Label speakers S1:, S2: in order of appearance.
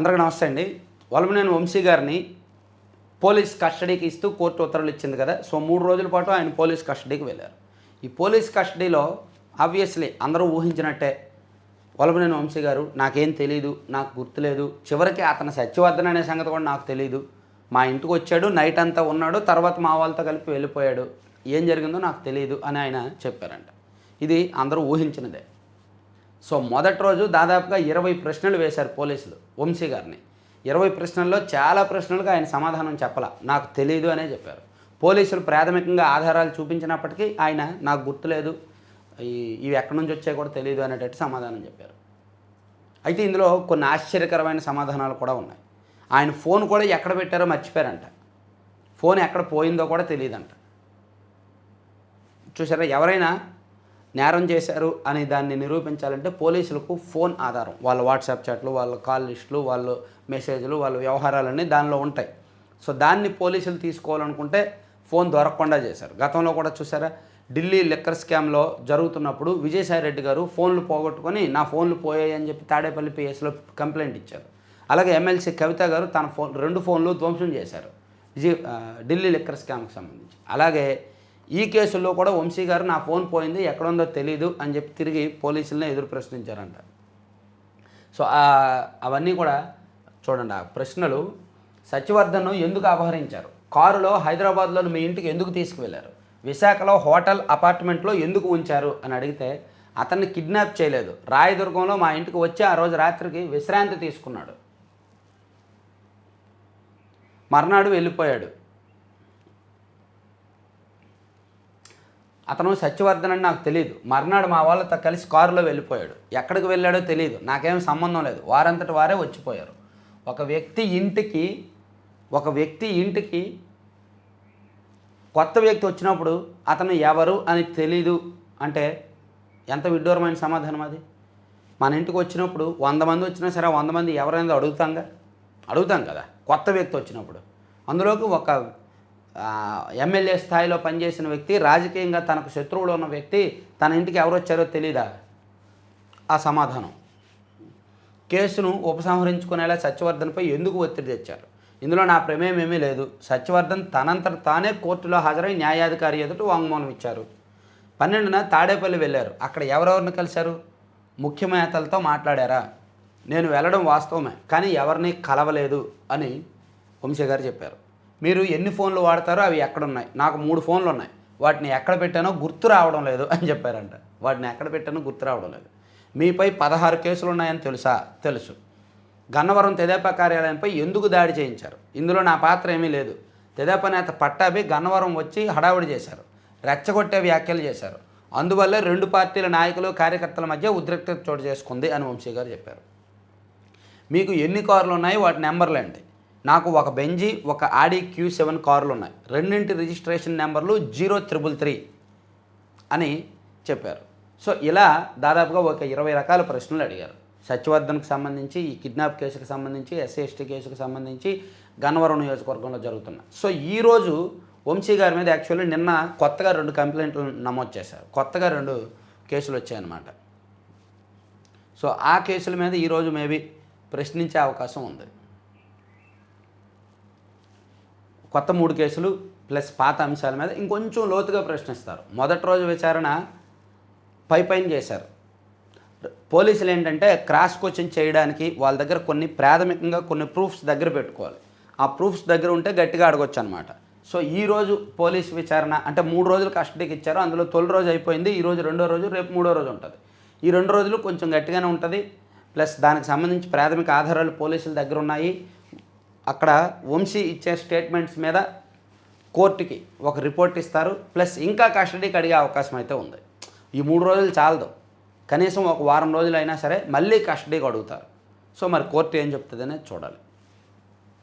S1: అందరికీ నమస్తే అండి. వలమనేని వంశీ గారిని పోలీస్ కస్టడీకి ఇస్తూ కోర్టు ఉత్తర్వులు ఇచ్చింది కదా. సో మూడు రోజుల పాటు ఆయన పోలీస్ కస్టడీకి వెళ్ళారు. ఈ పోలీస్ కస్టడీలో ఆబ్వియస్లీ అందరూ ఊహించినట్టే వలమనేని వంశీ గారు నాకేం తెలియదు నాకు గుర్తులేదు. చివరికి అతను సత్యవర్ధన్ అనే సంగతి కూడా నాకు తెలియదు మా ఇంటికి వచ్చాడు నైట్ అంతా ఉన్నాడు తర్వాత మా వాళ్ళతో కలిపి వెళ్ళిపోయాడు. ఏం జరిగిందో నాకు తెలియదు అని ఆయన చెప్పారంట. ఇది అందరూ ఊహించినదే. సో మొదటి రోజు దాదాపుగా ఇరవై ప్రశ్నలు వేశారు పోలీసులు వంశీ గారిని. ఇరవై ప్రశ్నల్లో చాలా ప్రశ్నలకు ఆయన సమాధానం చెప్పాల. నాకు తెలియదు అనే చెప్పారు. పోలీసులు ప్రాథమికంగా ఆధారాలు చూపించినప్పటికీ ఆయన నాకు గుర్తులేదు. ఈ- ఇవి ఎక్కడి నుంచి వచ్చాయి కూడా తెలియదు అనేటట్టు సమాధానం చెప్పారు. అయితే ఇందులో కొన్ని ఆశ్చర్యకరమైన సమాధానాలు కూడా ఉన్నాయి. ఆయన ఫోన్ కూడా ఎక్కడ పెట్టారో మర్చిపోయారంట. ఫోన్ ఎక్కడ పోయిందో కూడా తెలియదంట చూసారా ఎవరైనా నేరం చేశారు అని దాన్ని నిరూపించాలంటే పోలీసులకు ఫోన్ ఆధారం. వాళ్ళ వాట్సాప్ చాట్లు వాళ్ళ కాల్ లిస్టులు వాళ్ళ మెసేజ్లు వాళ్ళ వ్యవహారాలన్నీ దానిలో ఉంటాయి. సో దాన్ని పోలీసులు తీసుకోవాలనుకుంటే ఫోన్ దొరకకుండా చేశారు. గతంలో కూడా చూసారా? ఢిల్లీ లిక్కర్ స్కామ్లో జరుగుతున్నప్పుడు విజయసాయి రెడ్డి గారు ఫోన్లు పోగొట్టుకొని నా ఫోన్లు పోయాయి అని చెప్పి తాడేపల్లి పిఎస్లో కంప్లైంట్ ఇచ్చారు. అలాగే ఎమ్మెల్సీ కవిత గారు తన ఫోన్ రెండు ఫోన్లు ధ్వంసం చేశారు. విజయ్ ఢిల్లీ లిక్కర్ స్కామ్కి సంబంధించి. అలాగే ఈ కేసుల్లో కూడా వంశీ గారు నా ఫోన్ పోయింది ఎక్కడుందో తెలియదు అని చెప్పి తిరిగి పోలీసులనే ఎదురు ప్రశ్నించారంట. సో అవన్నీ కూడా చూడండి ఆ ప్రశ్నలు సత్యవర్ధన్ను ఎందుకు అపహరించారు? కారులో హైదరాబాద్లో మీ ఇంటికి ఎందుకు తీసుకువెళ్ళారు విశాఖలో హోటల్ అపార్ట్మెంట్లో ఎందుకు ఉంచారు అని అడిగితే అతన్ని కిడ్నాప్ చేయలేదు. రాయదుర్గంలో మా ఇంటికి వచ్చి ఆ రోజు రాత్రికి విశ్రాంతి తీసుకున్నాడు. మర్నాడు వెళ్ళిపోయాడు. అతను సత్యవర్ధన్ అని నాకు తెలియదు మర్నాడు మా వాళ్ళతో కలిసి కారులో వెళ్ళిపోయాడు. ఎక్కడికి వెళ్ళాడో తెలియదు నాకేం సంబంధం లేదు. వారంతటి వారే వచ్చిపోయారు. ఒక వ్యక్తి ఇంటికి ఒక వ్యక్తి ఇంటికి కొత్త వ్యక్తి వచ్చినప్పుడు అతను ఎవరు అని తెలీదు అంటే ఎంత విడ్డూరమైన సమాధానం అది? మన ఇంటికి వచ్చినప్పుడు వంద మంది వచ్చినా సరే వంద మంది ఎవరైనా అడుగుతాంగా? అడుగుతాం కదా. కొత్త వ్యక్తి వచ్చినప్పుడు. అందులోకి ఒక ఎమ్మెల్యే స్థాయిలో పనిచేసిన వ్యక్తి రాజకీయంగా తనకు శత్రువులు ఉన్న వ్యక్తి తన ఇంటికి ఎవరు వచ్చారో తెలీదా? ఆ సమాధానం. కేసును ఉపసంహరించుకునేలా సత్యవర్ధన్పై ఎందుకు ఒత్తిడి తెచ్చారు? ఇందులో నా ప్రమేయం ఏమీ లేదు. సత్యవర్ధన్ తనంతట తానే కోర్టులో హాజరై న్యాయాధికారి ఎదుట వాంగ్మౌనం ఇచ్చారు. పన్నెండున తాడేపల్లి వెళ్ళారు. అక్కడ ఎవరెవరిని కలిశారు? ముఖ్యమేతలతో మాట్లాడారా? నేను వెళ్ళడం వాస్తవమే కానీ ఎవరిని కలవలేదు అని వంశీ గారు చెప్పారు. మీరు ఎన్ని ఫోన్లు వాడతారో అవి ఎక్కడున్నాయి? నాకు మూడు ఫోన్లు ఉన్నాయి వాటిని ఎక్కడ పెట్టానో గుర్తు రావడం లేదు అని చెప్పారంట. వాటిని ఎక్కడ పెట్టానో గుర్తు రావడం లేదు. మీపై పదహారు కేసులు ఉన్నాయని తెలుసా? తెలుసు. గన్నవరం తెదేపా కార్యాలయంపై ఎందుకు దాడి చేయించారు? ఇందులో నా పాత్ర ఏమీ లేదు. తెదేపా నేత పట్టాభి గన్నవరం వచ్చి హడావుడి చేశారు. రెచ్చగొట్టే వ్యాఖ్యలు చేశారు. అందువల్ల రెండు పార్టీల నాయకులు కార్యకర్తల మధ్య ఉద్రిక్తత చోటు చేసుకుంది అని వంశీ గారు చెప్పారు. మీకు ఎన్ని కార్లు ఉన్నాయి వాటి నెంబర్లు ఏంటి నాకు ఒక బెంజీ ఒక ఆడి క్యూ సెవెన్ కార్లు ఉన్నాయి రెండింటి రిజిస్ట్రేషన్ నెంబర్లు జీరో త్రిబుల్ త్రీ అని చెప్పారు. సో ఇలా దాదాపుగా ఒక ఇరవై రకాల ప్రశ్నలు అడిగారు. సత్యవర్ధన్కి సంబంధించి ఈ కిడ్నాప్ కేసుకు సంబంధించి ఎస్సీ ఎస్టీ కేసుకు సంబంధించి గన్నవరం నియోజకవర్గంలో జరుగుతున్న సో ఈరోజు వంశీ గారి మీద యాక్చువల్లీ నిన్న కొత్తగా రెండు కంప్లైంట్లు నమోదు చేశారు. కొత్తగా రెండు కేసులు వచ్చాయన్నమాట. సో ఆ కేసుల మీద ఈరోజు మేబీ ప్రశ్నించే అవకాశం ఉంది. కొత్త మూడు కేసులు ప్లస్ పాత అంశాల మీద ఇంకొంచెం లోతుగా ప్రశ్నిస్తారు. మొదటి రోజు విచారణ పై పైన చేశారు. పోలీసులు ఏంటంటే క్రాస్ కోచింగ్ చేయడానికి వాళ్ళ దగ్గర కొన్ని ప్రాథమికంగా కొన్ని ప్రూఫ్స్ దగ్గర పెట్టుకోవాలి. ఆ ప్రూఫ్స్ దగ్గర ఉంటే గట్టిగా అడగొచ్చు అనమాట సో ఈ రోజు పోలీస్ విచారణ అంటే మూడు రోజులు కస్టడీకి ఇచ్చారు. అందులో తొలి రోజు అయిపోయింది. ఈ రోజు రెండో రోజు రేపు మూడో రోజు ఉంటుంది. ఈ రెండు రోజులు కొంచెం గట్టిగానే ఉంటుంది. ప్లస్ దానికి సంబంధించి ప్రాథమిక ఆధారాలు పోలీసుల దగ్గర ఉన్నాయి. అక్కడ వంశీ ఇచ్చే స్టేట్మెంట్స్ మీద కోర్టుకి ఒక రిపోర్ట్ ఇస్తారు. ప్లస్ ఇంకా కస్టడీకి అడిగే అవకాశం అయితే ఉంది. ఈ మూడు రోజులు చాలదు. కనీసం ఒక వారం రోజులు అయినా సరే మళ్ళీ కస్టడీకి అడుగుతారు. సో మరి కోర్టు ఏం చెప్తుందనే చూడాలి.